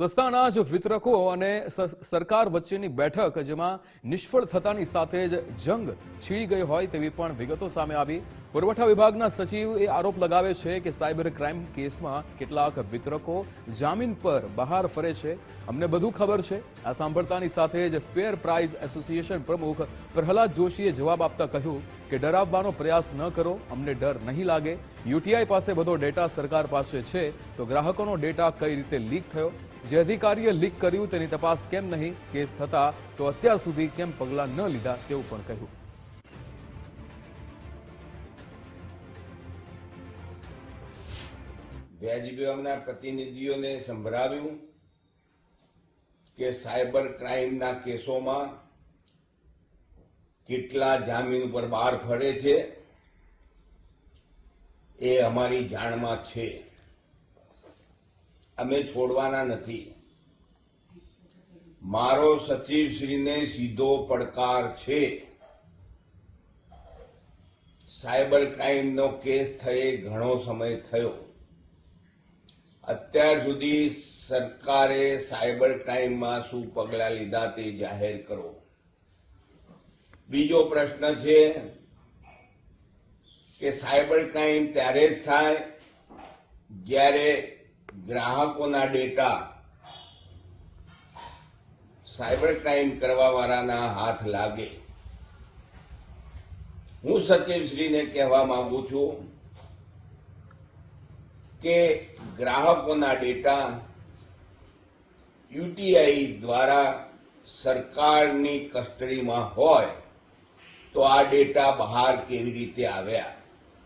સસ્તા અનાજ વિતરકો અને સરકાર વચ્ચેની બેઠક, જેમાં નિષ્ફળ થતાની સાથે જ જંગ છીડી ગઈ હોય તેવી પણ વિગતો સામે આવી. પુરવઠા વિભાગના સચિવ એ આરોપ લગાવે છે કે સાયબર ક્રાઇમ કેસમાં કેટલાક વિતરકો જામીન પર બહાર ફરે છે. અમને બધું ખબર છે. આ સાંભળતાની સાથે જ ફેર પ્રાઇઝ એસોસિએશન પ્રમુખ પ્રહલાદ જોશીએ જવાબ આપતા કહ્યું કે ડરાવવાનો પ્રયાસ ન કરો, અમને ડર નહીં લાગે. યુટીઆઈ પાસે બધો ડેટા સરકાર પાસે છે, તો ગ્રાહકોનો ડેટા કઈ રીતે લીક થયો? જે અધિકારીએ લીક કર્યું તેની તપાસ કેમ નહીં? કેસ થતા તો અત્યાર સુધી કેમ પગલાં ન લીધા તેવું પણ કહ્યું. વિભાગના પ્રતિનિધિઓને સંભળાવ્યું કે સાયબર ક્રાઇમના કેસોમાં કેટલા જામીન ઉપર બહાર ફરે છે એ અમારી જાણમાં છે. અમે છોડવાના નથી. મારો સચિવશ્રીને સીધો પડકાર છે. સાયબર ક્રાઇમનો કેસ થયે ઘણો સમય થયો. અત્યાર સુધી સરકારે સાયબર ક્રાઇમમાં શું પગલાં લીધા તે જાહેર કરો. બીજો પ્રશ્ન છે કે સાયબર ક્રાઇમ ત્યારે જ થાય જ્યારે ગ્રાહકોના ડેટા સાયબર ક્રાઇમ કરવાવાળાના હાથ લાગે. હું સચિવશ્રીને કહેવા માંગુ છું કે ગ્રાહકોના ડેટા યુટીઆઈ દ્વારા સરકારની કસ્ટડીમાં હોય તો આ ડેટા બહાર કેવી રીતે આવ્યા?